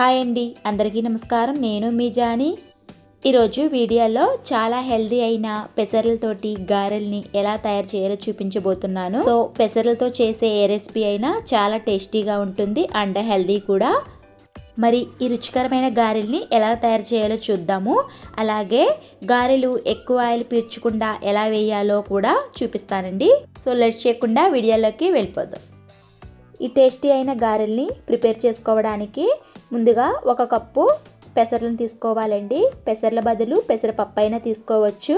Hi అండి అందరికీ నమస్కారం. నేను మీ జాని. ఈరోజు వీడియోలో చాలా హెల్దీ అయిన పెసరలతోటి గారెల్ని ఎలా తయారు చేయాలో చూపించబోతున్నాను. సో పెసరలతో చేసే ఏ రెసిపీ అయినా చాలా టేస్టీగా ఉంటుంది అండ్ హెల్దీ కూడా. మరి ఈ రుచికరమైన గారెల్ని ఎలా తయారు చేయాలో చూద్దాము. అలాగే గారెలు ఎక్కువ ఆయిల్ పీల్చకుండా ఎలా వేయాలో కూడా చూపిస్తానండి. సో లెట్స్ చేయకుండా వీడియోలోకి వెళ్ళిపోదాం. ఈ టేస్టీ అయిన గారెల్ని ప్రిపేర్ చేసుకోవడానికి ముందుగా ఒక కప్పు పెసర్లను తీసుకోవాలండి. పెసర్ల బదులు పెసరపప్పు అయినా తీసుకోవచ్చు.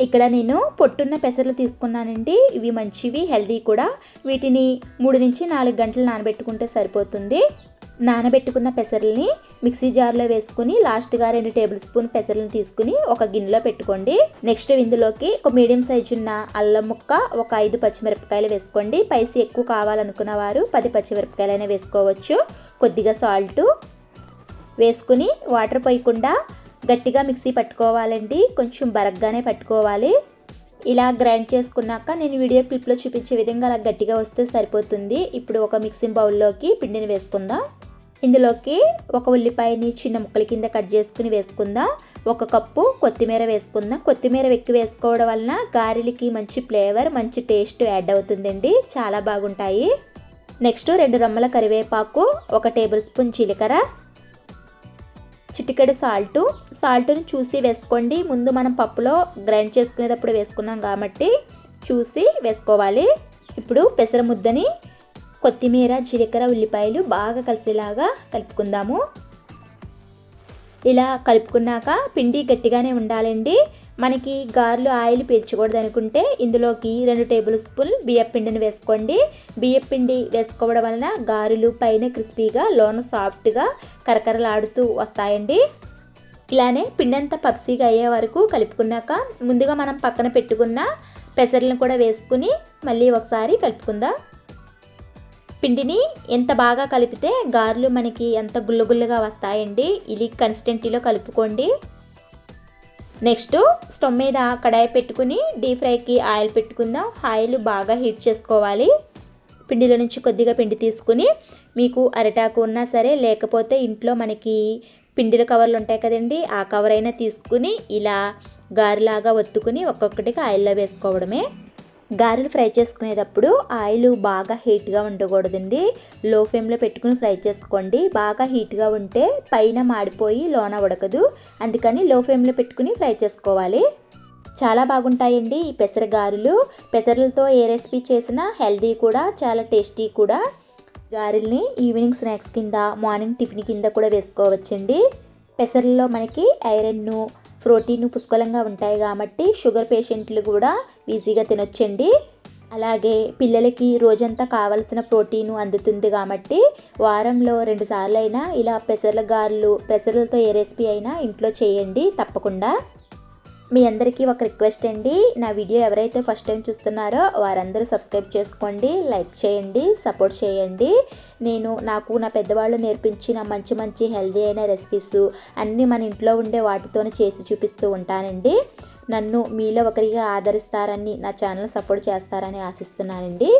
ఇక్కడ నేను పొట్టున్న పెసర్లు తీసుకున్నానండి. ఇవి మంచివి హెల్దీ కూడా. వీటిని మూడు నుంచి నాలుగు గంటలు నానబెట్టుకుంటే సరిపోతుంది. నానబెట్టుకున్న పెసర్లని మిక్సీ జార్లో వేసుకుని లాస్ట్గా రెండు టేబుల్ స్పూన్ పెసర్లను తీసుకుని ఒక గిన్నెలో పెట్టుకోండి. నెక్స్ట్ ఇందులోకి ఒక మీడియం సైజు ఉన్న అల్లం ముక్క ఒక ఐదు పచ్చిమిరపకాయలు వేసుకోండి. పైసి ఎక్కువ కావాలనుకున్న వారు పది పచ్చిమిరపకాయలైనా వేసుకోవచ్చు. కొద్దిగా సాల్ట్ వేసుకుని వాటర్ పోయకుండా గట్టిగా మిక్సీ పట్టుకోవాలండి. కొంచెం బరగ్గానే పట్టుకోవాలి. ఇలా గ్రైండ్ చేసుకున్నాక నేను వీడియో క్లిప్లో చూపించే విధంగా అలా గట్టిగా వస్తే సరిపోతుంది. ఇప్పుడు ఒక మిక్సింగ్ బౌల్లోకి పిండిని వేసుకుందాం. ఇందులోకి ఒక ఉల్లిపాయని చిన్న ముక్కల కింద కట్ చేసుకుని వేసుకుందాం. ఒక కప్పు కొత్తిమీర వేసుకుందాం. కొత్తిమీర వెక్కి వేసుకోవడం వలన గారెలకి మంచి ఫ్లేవర్ మంచి టేస్ట్ యాడ్ అవుతుందండి. చాలా బాగుంటాయి. నెక్స్ట్ రెండు రమ్మల కరివేపాకు ఒక టేబుల్ స్పూన్ జీలకర్ర చిటికెడు సాల్టు సాల్ట్ని చూసి వేసుకోండి. ముందు మనం పప్పులో గ్రైండ్ చేసుకునేటప్పుడు వేసుకున్నాం కాబట్టి చూసి వేసుకోవాలి. ఇప్పుడు పెసర ముద్దని కొత్తిమీర జీలకర్ర ఉల్లిపాయలు బాగా కలిసేలాగా కలుపుకుందాము. ఇలా కలుపుకున్నాక పిండి గట్టిగానే ఉండాలండి. మనకి గారెలు ఆయిల్ పీల్చకూడదు అనుకుంటే ఇందులోకి రెండు టేబుల్ స్పూన్ బియ్యం పిండిని వేసుకోండి. బియ్యం పిండి వేసుకోవడం వలన గారెలు పైన క్రిస్పీగా లోన సాఫ్ట్గా కరకరలాడుతూ వస్తాయండి. ఇలానే పిండి పప్సీగా అయ్యే వరకు కలుపుకున్నాక ముందుగా మనం పక్కన పెట్టుకున్న పెసర్లను కూడా వేసుకుని మళ్ళీ ఒకసారి కలుపుకుందాం. పిండిని ఎంత బాగా కలిపితే గారెలు మనకి ఎంత గుల్లగుల్లగా వస్తాయండి ఇది కన్సిస్టెంటీలో కలుపుకోండి. నెక్స్ట్ స్టవ్ మీద కడాయి పెట్టుకుని డీప్ ఫ్రైకి ఆయిల్ పెట్టుకుందాం. ఆయిల్ బాగా హీట్ చేసుకోవాలి. పిండిలో నుంచి కొద్దిగా పిండి తీసుకుని మీకు అరిటాకు ఉన్నా సరే లేకపోతే ఇంట్లో మనకి పిండిల కవర్లు ఉంటాయి కదండి ఆ కవర్ అయినా తీసుకుని ఇలా గారెలాగా ఒత్తుకుని ఒక్కొక్కటిగా ఆయిల్లో వేసుకోవడమే. గారెలు ఫ్రై చేసుకునేటప్పుడు ఆయిల్ బాగా హీట్గా ఉండకూడదండి. లో ఫ్లేమ్లో పెట్టుకుని ఫ్రై చేసుకోండి. బాగా హీట్గా ఉంటే పైన మాడిపోయి లోన ఉడకదు. అందుకని లో ఫ్లేమ్లో పెట్టుకుని ఫ్రై చేసుకోవాలి. చాలా బాగుంటాయండి ఈ పెసర గారెలు పెసరలతో ఏ రెసిపీ చేసినా హెల్దీ కూడా చాలా టేస్టీ కూడా. గారెల్ని ఈవినింగ్ స్నాక్స్ కింద మార్నింగ్ టిఫిన్ కింద కూడా వేసుకోవచ్చండి. పెసర్లలో మనకి ఐరన్ను ప్రోటీన్ పుష్కలంగా ఉంటాయి కాబట్టి షుగర్ పేషెంట్లు కూడా ఈజీగా తినొచ్చండి. అలాగే పిల్లలకి రోజంతా కావలసిన ప్రోటీన్ అందుతుంది కాబట్టి వారంలో రెండుసార్లు అయినా ఇలా పెసర్ల గారెలు పెసర్లతో ఏ రెసిపీ అయినా ఇంట్లో చేయండి తప్పకుండా. మీ అందరికీ ఒక రిక్వెస్ట్ అండి. నా వీడియో ఎవరైతే ఫస్ట్ టైం చూస్తున్నారో వారందరూ సబ్స్క్రైబ్ చేసుకోండి లైక్ చేయండి సపోర్ట్ చేయండి. నేను నాకు నా పెద్దవాళ్ళు నేర్పించిన మంచి మంచి హెల్దీ అయిన రెసిపీస్ అన్నీ మన ఇంట్లో ఉండే వాటితోనే చేసి చూపిస్తూ ఉంటానండి. నన్ను మీలో ఒకరిగా ఆదరిస్తారని నా ఛానల్ సపోర్ట్ చేస్తారని ఆశిస్తున్నానండి.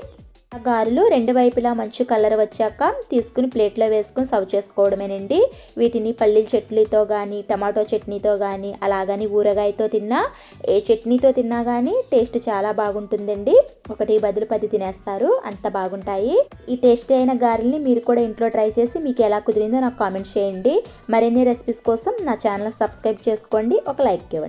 ఆ గారెలు రెండు వైపులా మంచి కలర్ వచ్చాక తీసుకుని ప్లేట్లో వేసుకుని సర్వ్ చేసుకోవడమేనండి. వీటిని పల్లీల చట్నీతో కానీ టమాటో చట్నీతో కానీ అలాగని ఊరగాయతో తిన్నా ఏ చట్నీతో తిన్నా కానీ టేస్ట్ చాలా బాగుంటుందండి. ఒకటి బదులు పది తినేస్తారు అంత బాగుంటాయి. ఈ టేస్ట్ అయిన గారెల్ని మీరు కూడా ఇంట్లో ట్రై చేసి మీకు ఎలా కుదిరిందో నాకు కామెంట్ చేయండి. మరిన్ని రెసిపీస్ కోసం నా ఛానల్ సబ్స్క్రైబ్ చేసుకోండి. ఒక లైక్ ఇవ్వండి.